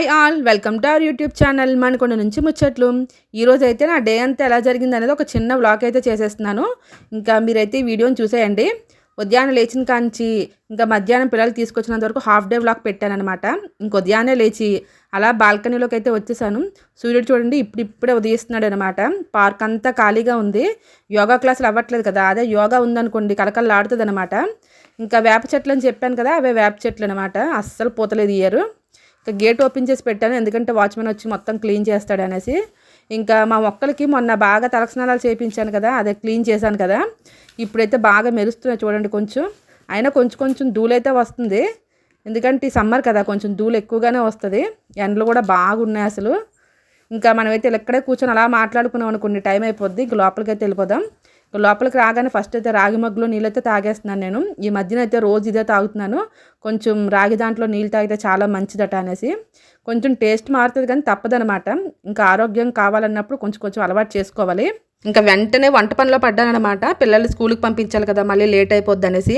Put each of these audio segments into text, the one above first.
Hi all welcome to our YouTube channel Manakonda నుంచి ముచ్చట్లు. ఈరోజు అయితే నా డే అంతా ఎలా జరిగింది అనేది ఒక చిన్న వ్లాగ్ అయితే చేసేస్తున్నాను. ఇంకా మీరైతే వీడియోని చూసేయండి. ఉదయాన్నే లేచిన కాంచి ఇంకా మధ్యాహ్నం పిల్లలు తీసుకొచ్చినంత వరకు హాఫ్ డే వ్లాగ్ పెట్టానమాట ఇంక ఉదయాన్నే లేచి అలా బాల్కనీలోకి అయితే వచ్చేసాను. సూర్యుడు చూడండి ఇప్పుడు ఇప్పుడే ఉదయిస్తున్నాడు అనమాట పార్క్ అంతా ఖాళీగా ఉంది. యోగా క్లాసులు అవ్వట్లేదు కదా అదే యోగా ఉందనుకోండి కలకల్లాడుతుంది అనమాట ఇంకా వేప చెట్లు అని చెప్పాను కదా అవే వేప చెట్లు అనమాట అస్సలు పూతలేదు ఇయ్యారు ఇంకా గేట్ ఓపెన్ చేసి పెట్టాను. ఎందుకంటే వాచ్మెన్ వచ్చి మొత్తం క్లీన్ చేస్తాడు అనేసి. ఇంకా మా మొక్కలకి మొన్న బాగా తలస్నానాలు చేయించాను కదా అదే క్లీన్ చేశాను కదా. ఇప్పుడైతే బాగా మెరుస్తున్నాయి చూడండి కొంచెం. అయినా కొంచెం కొంచెం ధూళైతే వస్తుంది. ఎందుకంటే ఈ సమ్మర్ కదా కొంచెం ధూళ ఎక్కువగానే వస్తుంది. ఎండలు కూడా బాగున్నాయి అసలు. ఇంకా మనమైతే ఇక్కడే కూర్చొని అలా మాట్లాడుకున్నాం అనుకోండి టైం అయిపోద్ది. ఇంక వెళ్ళిపోదాం. లోపలికి రాగానే ఫస్ట్ అయితే రాగి మగ్గులో నీళ్ళైతే తాగేస్తున్నాను నేను. ఈ మధ్యన అయితే రోజు ఇదే తాగుతున్నాను. కొంచెం రాగి దాంట్లో నీళ్ళు తాగితే చాలా మంచిదట అనేసి. కొంచెం టేస్ట్ మారుతుంది కానీ తప్పదనమాట ఇంకా ఆరోగ్యం కావాలన్నప్పుడు కొంచెం కొంచెం అలవాటు చేసుకోవాలి. ఇంకా వెంటనే వంట పనిలో పడ్డానమాట పిల్లలు స్కూల్కి పంపించాలి కదా మళ్ళీ లేట్ అయిపోద్ది అనేసి.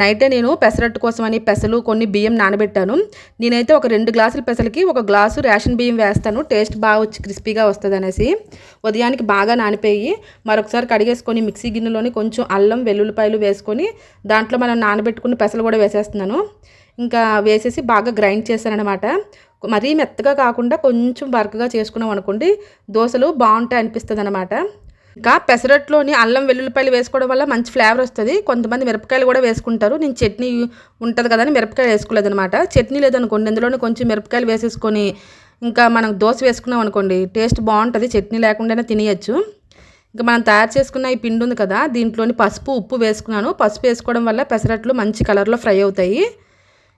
నైటే నేను పెసరట్టు కోసమని పెసలు కొన్ని బియ్యం నానబెట్టాను. నేనైతే ఒక రెండు గ్లాసుల పెసలకి ఒక గ్లాసు రేషన్ బియ్యం వేస్తాను. టేస్ట్ బాగా వచ్చి క్రిస్పీగా వస్తుంది అనేసి. ఉదయానికి బాగా నానిపోయి మరొకసారి కడిగేసుకొని మిక్సీ గిన్నెలోని కొంచెం అల్లం వెల్లుల్లిపాయలు వేసుకొని దాంట్లో మనం నానబెట్టుకుని పెసలు కూడా వేసేస్తున్నాను. ఇంకా వేసేసి బాగా గ్రైండ్ చేశానమాట మరీ మెత్తగా కాకుండా కొంచెం బరకగా చేసుకున్నాం అనుకోండి దోశలు బాగుంటాయి అనిపిస్తుంది అనమాట ఇంకా పెసరట్లోని అల్లం వెల్లుల్లిపాయలు వేసుకోవడం వల్ల మంచి ఫ్లేవర్ వస్తుంది. కొంతమంది మిరపకాయలు కూడా వేసుకుంటారు. నేను చట్నీ ఉంటుంది కదా అని మిరపకాయలు వేసుకోలేదు అనమాట చట్నీ లేదనుకోండి ఇందులోనే కొంచెం మిరపకాయలు వేసేసుకొని ఇంకా మనం దోశ వేసుకున్నాం అనుకోండి టేస్ట్ బాగుంటుంది. చట్నీ లేకుండానే తినేయచ్చు. ఇంకా మనం తయారు చేసుకున్న ఈ పిండి ఉంది కదా దీంట్లోని పసుపు ఉప్పు వేసుకున్నాను. పసుపు వేసుకోవడం వల్ల పెసరట్లు మంచి కలర్లో ఫ్రై అవుతాయి.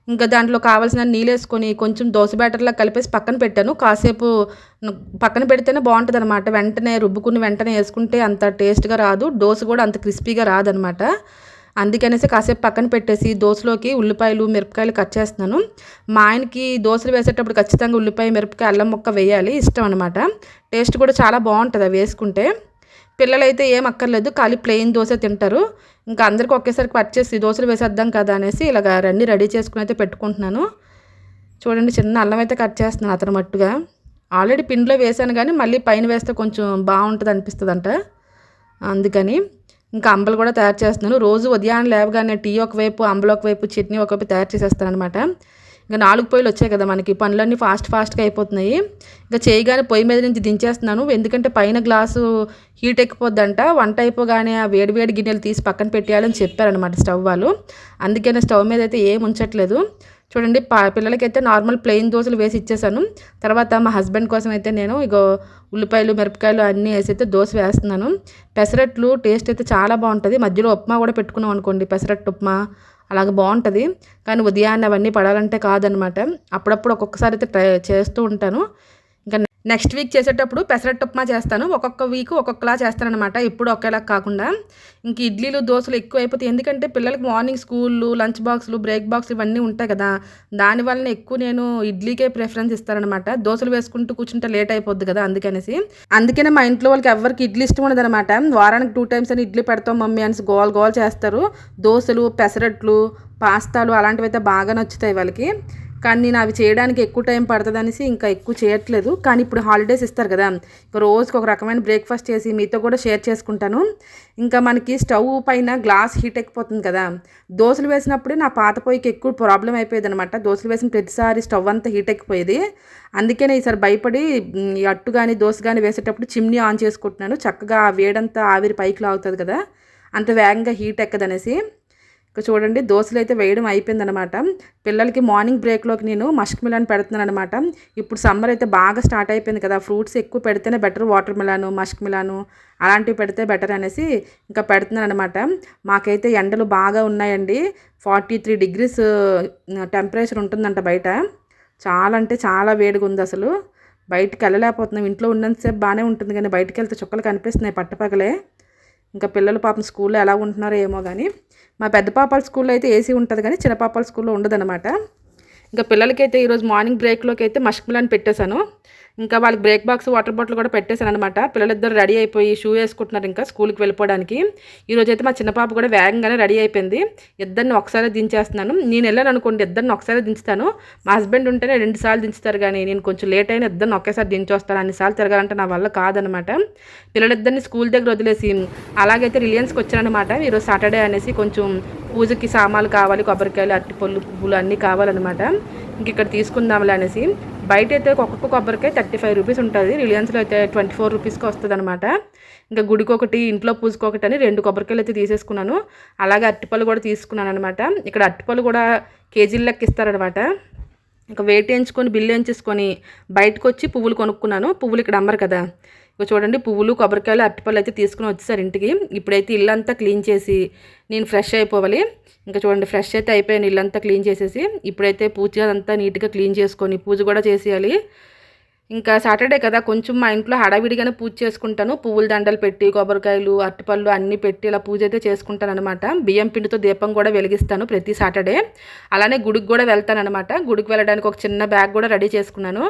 ఇంకా దాంట్లో కావాల్సిన నీళ్ళు వేసుకొని కొంచెం దోశ బ్యాటర్లా కలిపేసి పక్కన పెట్టాను. కాసేపు పక్కన పెడితేనే బాగుంటుంది అనమాట వెంటనే రుబ్బుకుని వెంటనే వేసుకుంటే అంత టేస్ట్గా రాదు. దోశ కూడా అంత క్రిస్పీగా రాదనమాట అందుకనేసి కాసేపు పక్కన పెట్టేసి దోశలోకి ఉల్లిపాయలు మిరపకాయలు కట్ చేస్తున్నాను. మా ఆయనకి దోశలు వేసేటప్పుడు ఖచ్చితంగా ఉల్లిపాయ మిరపకాయ అల్లం ముక్క వేయాలి. ఇష్టం అనమాట టేస్ట్ కూడా చాలా బాగుంటుంది అవి వేసుకుంటే. పిల్లలైతే ఏం అక్కర్లేదు ఖాళీ ప్లెయిన్ దోశ తింటారు. ఇంకా అందరికీ ఒకేసారి కట్ చేసి దోశలు వేసేద్దాం కదా అనేసి ఇలాగ రన్ని రెడీ చేసుకుని అయితే పెట్టుకుంటున్నాను. చూడండి చిన్న అల్లం అయితే కట్ చేస్తున్నాను అతను మట్టుగా. ఆల్రెడీ పిండిలో వేసాను కానీ మళ్ళీ పైన వేస్తే కొంచెం బాగుంటుంది అనిపిస్తుంది అంట అందుకని ఇంకా అంబలు కూడా తయారు చేస్తున్నాను. రోజు ఉదయాన్నే లేవగానే టీ ఒకవైపు అంబలు ఒకవైపు చట్నీ ఒకవైపు తయారు చేసేస్తాను అనమాట ఇంకా నాలుగు పొయ్యిలు వచ్చాయి కదా మనకి. పనులన్నీ ఫాస్ట్ ఫాస్ట్గా అయిపోతున్నాయి. ఇంకా చేయగానే పొయ్యి మీద నుంచి దించేస్తున్నాను. ఎందుకంటే పైన గ్లాసు హీట్ ఎక్కిపోద్దంట. వంట అయిపోగానే ఆ వేడి వేడి గిన్నెలు తీసి పక్కన పెట్టేయాలని చెప్పారనమాట స్టవ్ వాళ్ళు. అందుకనే స్టవ్ మీద అయితే ఏం ఉంచట్లేదు. చూడండి పా పిల్లలకైతే నార్మల్ ప్లెయిన్ దోశలు వేసి ఇచ్చేసాను. తర్వాత మా హస్బెండ్ కోసం అయితే నేను ఇగో ఉల్లిపాయలు మిరపకాయలు అన్నీ వేసి అయితే దోశ వేస్తున్నాను. పెసరట్లు టేస్ట్ అయితే చాలా బాగుంటుంది. మధ్యలో ఉప్మా కూడా పెట్టుకున్నాం అనుకోండి. పెసరట్టు ఉప్మా అలాగ బాగుంటుంది. కానీ ఉదయాన్నే అవన్నీ పడాలంటే కాదనమాట. అప్పుడప్పుడు ఒక్కొక్కసారి అయితే ట్రై చేస్తూ ఉంటాను. నెక్స్ట్ వీక్ చేసేటప్పుడు పెసరట్టు ఉప్మా చేస్తాను. ఒక్కొక్క వీక్ ఒక్కొక్కలా చేస్తానమాట ఎప్పుడు ఒకేలా కాకుండా. ఇంక ఇడ్లీలు దోశలు ఎక్కువ అయిపోతాయి ఎందుకంటే పిల్లలకి మార్నింగ్ స్కూళ్ళు లంచ్ బాక్సులు బ్రేక్ బాక్స్ ఇవన్నీ ఉంటాయి కదా. దానివల్ల ఎక్కువ నేను ఇడ్లీకే ప్రిఫరెన్స్ ఇస్తానమాట దోశలు వేసుకుంటూ కూర్చుంటే లేట్ అయిపోద్ది కదా అందుకనేసి. అందుకనే మా ఇంట్లో వాళ్ళకి ఎవరికి ఇడ్లీ ఇష్టం ఉండదనమాట వారానికి టూ టైమ్స్ అని ఇడ్లీ పెడతాం మమ్మీ అని గోల్ గోల్ చేస్తారు. దోశలు పెసరట్లు పాస్తాలు అలాంటివి అయితే బాగా నచ్చుతాయి వాళ్ళకి. కానీ నేను అవి చేయడానికి ఎక్కువ టైం పడుతుంది అనేసి ఇంకా ఎక్కువ చేయట్లేదు. కానీ ఇప్పుడు హాలిడేస్ ఇస్తారు కదా. ఇంకా రోజుకి ఒక రకమైన బ్రేక్ఫాస్ట్ చేసి మీతో కూడా షేర్ చేసుకుంటాను. ఇంకా మనకి స్టవ్ పైన గ్లాస్ హీట్ ఎక్కిపోతుంది కదా. దోశలు వేసినప్పుడే నా పాత పొయ్యికి ఎక్కువ ప్రాబ్లం అయిపోయేది అనమాట దోశలు వేసిన ప్రతిసారి స్టవ్ అంతా హీట్ ఎక్కిపోయేది. అందుకనే ఈసారి భయపడి అట్టు కానీ దోశ కానీ వేసేటప్పుడు చిమ్నీ ఆన్ చేసుకుంటున్నాను. చక్కగా ఆ వేడంతా ఆవిరి పైకి లాగుతుంది కదా. అంత వేగంగా హీట్ ఎక్కదనేసి. ఇక చూడండి దోశలు అయితే వేయడం అయిపోయిందనమాట పిల్లలకి మార్నింగ్ బ్రేక్లోకి నేను మస్క్ మిలాన్ పెడుతున్నాను అనమాట ఇప్పుడు సమ్మర్ అయితే బాగా స్టార్ట్ అయిపోయింది కదా ఫ్రూట్స్ ఎక్కువ పెడితేనే better water melon musk melon అలాంటివి పెడితే బెటర్ అనేసి ఇంకా పెడుతున్నాను అనమాట మాకైతే ఎండలు బాగా ఉన్నాయండి. ఫార్టీ త్రీ డిగ్రీస్ టెంపరేచర్ ఉంటుందంట బయట. చాలా అంటే చాలా వేడిగా ఉంది అసలు. బయటికి వెళ్ళలేకపోతున్నాం. ఇంట్లో ఉన్నంతసేపు బాగానే ఉంటుంది కానీ బయటికి వెళ్తే చుక్కలు కనిపిస్తున్నాయి పట్టపగలే. ఇంకా పిల్లలు పాపం స్కూల్లో ఎలా ఉంటున్నారో ఏమో కానీ మా పెద్ద పాపాల స్కూల్లో అయితే ఏసీ ఉంటుంది కానీ చిన్న పాపాల స్కూల్లో ఉండదన్నమాట. ఇంకా పిల్లలకైతే ఈరోజు మార్నింగ్ బ్రేక్లోకి అయితే మష్క్ మిలాన్ పెట్టేశాను. ఇంకా వాళ్ళకి బ్రేక్ బాక్స్ వాటర్ బాటిల్ కూడా పెట్టేశాను అనమాట పిల్లలిద్దరు రెడీ అయిపోయి షూ వేసుకుంటున్నారు ఇంకా స్కూల్కి వెళ్ళిపోవడానికి. ఈరోజు అయితే మా చిన్న పాప కూడా వేగంగానే రెడీ అయిపోయింది. ఇద్దరిని ఒకసారి దించేస్తున్నాను. నేను వెళ్ళాను అనుకోండి ఇద్దరిని ఒకసారి దించుతాను. మా హస్బెండ్ ఉంటేనే రెండు సార్లు దించుతారు కానీ నేను కొంచెం లేట్ అయినా ఇద్దరిని ఒకేసారి దించొస్తాను. అన్నిసార్లు తిరగాలంటే నా వల్ల కాదనమాట పిల్లలిద్దరిని స్కూల్ దగ్గర వదిలేసి అలాగైతే రిలయన్స్కి వచ్చానమాట ఈరోజు సాటర్డే అనేసి కొంచెం పూజకి సామాన్లు కావాలి కొబ్బరికాయలు అరటిపళ్ళు పువ్వులు అన్నీ కావాలన్నమాట. ఇంక ఇక్కడ తీసుకుందాంలే అనేసి బయట అయితే ఒక్కొక్క కొబ్బరికాయ థర్టీ ఫైవ్ రూపీస్ ఉంటుంది. రిలయన్స్లో అయితే ట్వంటీ ఫోర్ రూపీస్కి వస్తుంది అనమాట ఇంకా గుడికి ఒకటి ఇంట్లో పూజకి ఒకటి అని రెండు కొబ్బరికాయలు అయితే తీసేసుకున్నాను. అలాగే అరటిపళ్ళు కూడా తీసుకున్నాను అనమాట ఇక్కడ అరటిపళ్ళు కూడా కేజీల లెక్క ఇస్తారనమాట ఇంకా వెయిట్ వేయించుకొని బిల్లు వేయించేసుకొని బయటకు వచ్చి పువ్వులు కొనుక్కున్నాను. పువ్వులు ఇక్కడ అమ్మరు కదా. ఇక చూడండి పువ్వులు కొబ్బరికాయలు అరటిపళ్ళు అయితే తీసుకుని వచ్చేసారు ఇంటికి. ఇప్పుడైతే ఇల్లంతా క్లీన్ చేసి నేను ఫ్రెష్ అయిపోవాలి. ఇంకా చూడండి ఫ్రెష్ అయితే అయిపోయాను. ఇల్లంతా క్లీన్ చేసేసి ఇప్పుడైతే పూజ అంతా నీట్గా క్లీన్ చేసుకొని పూజ కూడా చేసేయాలి. ఇంకా సాటర్డే కదా కొంచెం మా ఇంట్లో హడావిడిగానే పూజ చేసుకుంటాను. పువ్వుల దండలు పెట్టి కొబ్బరికాయలు అరటిపళ్ళు అన్నీ పెట్టి ఇలా పూజ అయితే చేసుకుంటాను అనమాట బియ్యం పిండితో దీపం కూడా వెలిగిస్తాను ప్రతి సాటర్డే. అలానే గుడికి కూడా వెళ్తాను అనమాట గుడికి వెళ్ళడానికి ఒక చిన్న బ్యాగ్ కూడా రెడీ చేసుకున్నాను.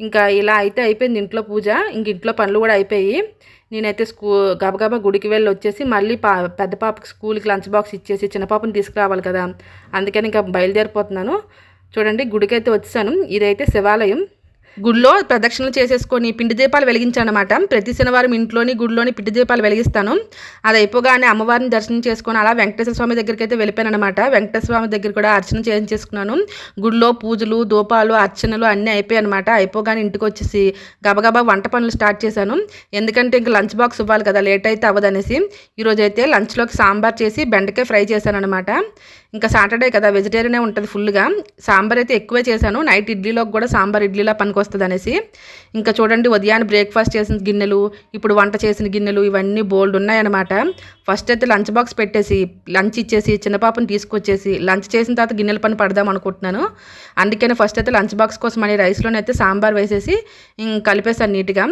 ఇంకా ఇలా అయితే అయిపోయింది ఇంట్లో పూజ. ఇంక ఇంట్లో పనులు కూడా అయిపోయి నేనైతే స్కూ గబగబా గుడికి వెళ్ళి వచ్చేసి మళ్ళీ పా పెద్ద పాపకి స్కూల్కి లంచ్ బాక్స్ ఇచ్చేసి చిన్న పాపని తీసుకురావాలి కదా. అందుకని ఇంకా బయలుదేరిపోతున్నాను. చూడండి గుడికి అయితే వచ్చాను. ఇదైతే శివాలయం. గుడిలో ప్రదక్షిణలు చేసేసుకొని పిండి దీపాలు వెలిగించానమాట ప్రతి శనివారం ఇంట్లోని గుడిలోని పిండి దీపాలు వెలిగిస్తాను. అది అయిపోగానే అమ్మవారిని దర్శనం చేసుకొని అలా వెంకటేశ్వర స్వామి దగ్గరికి అయితే వెళ్ళిపోయాను అనమాట వెంకటేశ్వర స్వామి దగ్గర కూడా అర్చన చేయించేసుకున్నాను. గుడిలో పూజలు దూపాలు అర్చనలు అన్నీ అయిపోయాయి అనమాట అయిపోగానే ఇంటికి వచ్చేసి గబగబా వంట పనులు స్టార్ట్ చేశాను. ఎందుకంటే ఇంకా లంచ్ బాక్స్ ఇవ్వాలి కదా లేట్ అయితే అవ్వదనేసి ఈరోజు అయితే లంచ్లోకి సాంబార్ చేసి బెండకాయ ఫ్రై చేశాను అనమాట ఇంకా సాటర్డే కదా వెజిటేరియనే ఉంటుంది ఫుల్గా సాంబార్ అయితే ఎక్కువే చేశాను. నైట్ ఇడ్లీలోకి కూడా సాంబార్ ఇడ్లీలా పనికొస్తుంది అనేసి ఇంకా చూడండి ఉదయాన్నే బ్రేక్ఫాస్ట్ చేసిన గిన్నెలు ఇప్పుడు వంట చేసిన గిన్నెలు ఇవన్నీ బోల్డ్ ఉన్నాయన్నమాట. ఫస్ట్ అయితే లంచ్ బాక్స్ పెట్టేసి లంచ్ ఇచ్చేసి చిన్న పాపని తీసుకొచ్చేసి లంచ్ చేసిన తర్వాత గిన్నెల పని పడదాం అనుకుంటున్నాను. అందుకని ఫస్ట్ అయితే లంచ్ బాక్స్ కోసం అని రైస్లోనైతే సాంబార్ వేసేసి కలిపేసాను నీట్గా.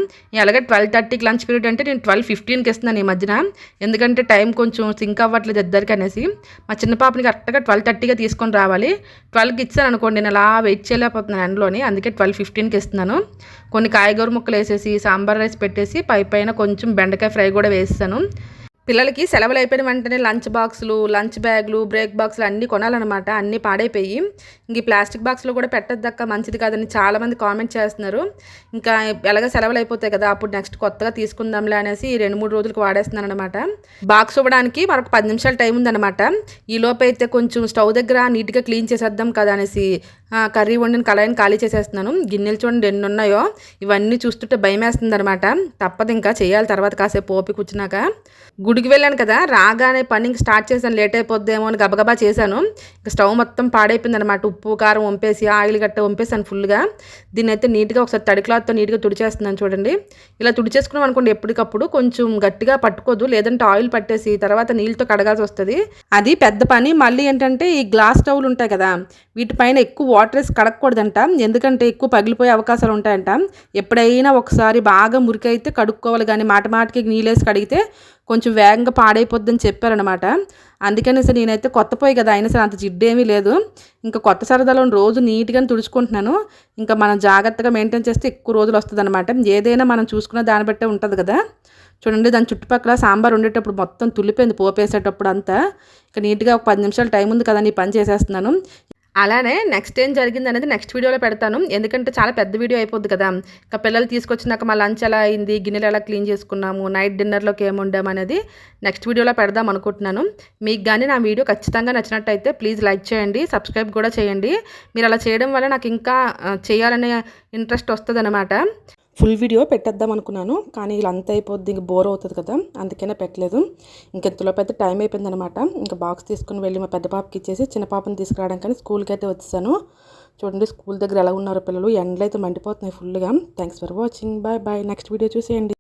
అలాగే ట్వెల్వ్ థర్టీకి లంచ్ పీరియడ్ అంటే నేను ట్వెల్వ్ ఫిఫ్టీన్కి ఇస్తున్నాను ఈ మధ్యన. ఎందుకంటే టైం కొంచెం సింక్ అవ్వట్లేదు ఇద్దరికి అనేసి. మా చిన్న పాపని కరెక్ట్గా ట్వెల్వ్ థర్టీగా తీసుకొని రావాలి. ట్వెల్వ్కి ఇచ్చాను అనుకోండి నేను అలా వెయిట్ చేయలేకపోతున్నాను ఎండలోని. అందుకే ట్వెల్వ్ ఫిఫ్టీన్కి ఇస్తున్నాను. కొన్ని కాయగూర ముక్కలు వేసేసి సాంబార్ రైస్ పెట్టేసి పై పైన కొంచెం బెండకాయ ఫ్రై కూడా వేస్తాను పిల్లలకి సెలవులు అయిపోయిన వెంటనే లంచ్ బాక్సులు లంచ్ బ్యాగులు బ్రేక్ బాక్సులు అన్నీ కొనాలన్నమాట. అన్నీ పాడైపోయి ఇంక ప్లాస్టిక్ బాక్స్లో కూడా పెట్టద్దక్క మంచిది కాదని చాలామంది కామెంట్ చేస్తున్నారు. ఇంకా ఎలాగ సెలవులు అయిపోతాయి కదా అప్పుడు నెక్స్ట్ కొత్తగా తీసుకుందాంలే అనేసి రెండు మూడు రోజులకు వాడేస్తున్నాను అనమాట బాక్స్ ఇవ్వడానికి మరొక పది నిమిషాలు టైం ఉందన్నమాట. ఈ అయితే కొంచెం స్టవ్ దగ్గర నీట్గా క్లీన్ చేసేద్దాం కదా అనేసి కర్రీ వండిన కళాయిని ఖాళీ చేసేస్తున్నాను. గిన్నెలు చూడండి ఎన్ని ఉన్నాయో ఇవన్నీ చూస్తుంటే భయం వేస్తుంది అనమాట తప్పదు ఇంకా చేయాలి తర్వాత కాసేపు ఓపి కూర్చున్నాక గుడికి వెళ్ళాను కదా రాగానే పని స్టార్ట్ చేశాను. లేట్ అయిపోద్దేమో అని గబగబా చేశాను. ఇంకా స్టవ్ మొత్తం పాడైపోయింది అనమాట ఉప్పు కారం వంపేసి ఆయిల్ గట్ట వంపేసాను ఫుల్గా. దీన్ని అయితే నీట్గా ఒకసారి తడి క్లాత్తో నీట్గా తుడిచేస్తున్నాను చూడండి. ఇలా తుడిచేసుకున్నాం అనుకోండి ఎప్పటికప్పుడు కొంచెం గట్టిగా పట్టుకోదు. లేదంటే ఆయిల్ పట్టేసి తర్వాత నీళ్ళతో కడగాల్సి వస్తుంది. అది పెద్ద పని. మళ్ళీ ఏంటంటే ఈ గ్లాస్ స్టవ్లు ఉంటాయి కదా వీటిపైన ఎక్కువ వాటర్ వేసి కడగకూడదంట ఎందుకంటే ఎక్కువ పగిలిపోయే అవకాశాలు ఉంటాయంట. ఎప్పుడైనా ఒకసారి బాగా మురికైతే కడుక్కోవాలి. కానీ మాట మాటకి నీళ్ళేసి కడిగితే కొంచెం వేగంగా పాడైపోద్దని చెప్పారనమాట అందుకని సరే నేనైతే కొత్త పోయి కదా. అయినా సరే అంత జిడ్డేమీ లేదు. ఇంకా కొత్త సరదాలో రోజు నీట్గానే తుడుచుకుంటున్నాను. ఇంకా మనం జాగ్రత్తగా మెయింటైన్ చేస్తే ఎక్కువ రోజులు వస్తుందన్నమాట. ఏదైనా మనం చూసుకున్న దాన్ని బట్టే ఉంటుంది కదా. చూడండి దాని చుట్టుపక్కల సాంబార్ ఉండేటప్పుడు మొత్తం తుల్లిపోయింది పోపేసేటప్పుడు అంతా. ఇంకా నీట్గా ఒక పది నిమిషాలు టైం ఉంది కదా నీ పని చేసేస్తున్నాను. అలానే నెక్స్ట్ ఏం జరిగింది అనేది నెక్స్ట్ వీడియోలో పెడతాను. ఎందుకంటే చాలా పెద్ద వీడియో అయిపోద్ది కదా. ఇంకా పిల్లలు తీసుకొచ్చినాక మా లంచ్ ఎలా అయింది గిన్నెలు ఎలా క్లీన్ చేసుకున్నాము నైట్ డిన్నర్లోకి ఏమి అనేది నెక్స్ట్ వీడియోలో పెడదాం అనుకుంటున్నాను. మీకు కానీ నా వీడియో ఖచ్చితంగా నచ్చినట్టయితే ప్లీజ్ లైక్ చేయండి సబ్స్క్రైబ్ కూడా చేయండి. మీరు అలా చేయడం వల్ల నాకు ఇంకా చేయాలనే ఇంట్రెస్ట్ వస్తుంది ఫుల్ వీడియో పెట్టేద్దాం అనుకున్నాను కానీ ఇలా అంత అయిపోద్ది ఇంక బోర్ అవుతుంది కదా అందుకనే పెట్టలేదు. ఇంకెంతలో పెద్ద టైం అయిపోయింది అనమాట ఇంకా బాక్స్ తీసుకుని వెళ్ళి మా పెద్ద పాపకి ఇచ్చేసి చిన్న పాపని తీసుకురావడం కానీ స్కూల్కి అయితే వచ్చేసాను. చూడండి స్కూల్ దగ్గర ఎలా ఉన్నారు పిల్లలు ఎండలు అయితే మండిపోతున్నాయి ఫుల్గా thanks for watching bye bye next video చూసేయండి.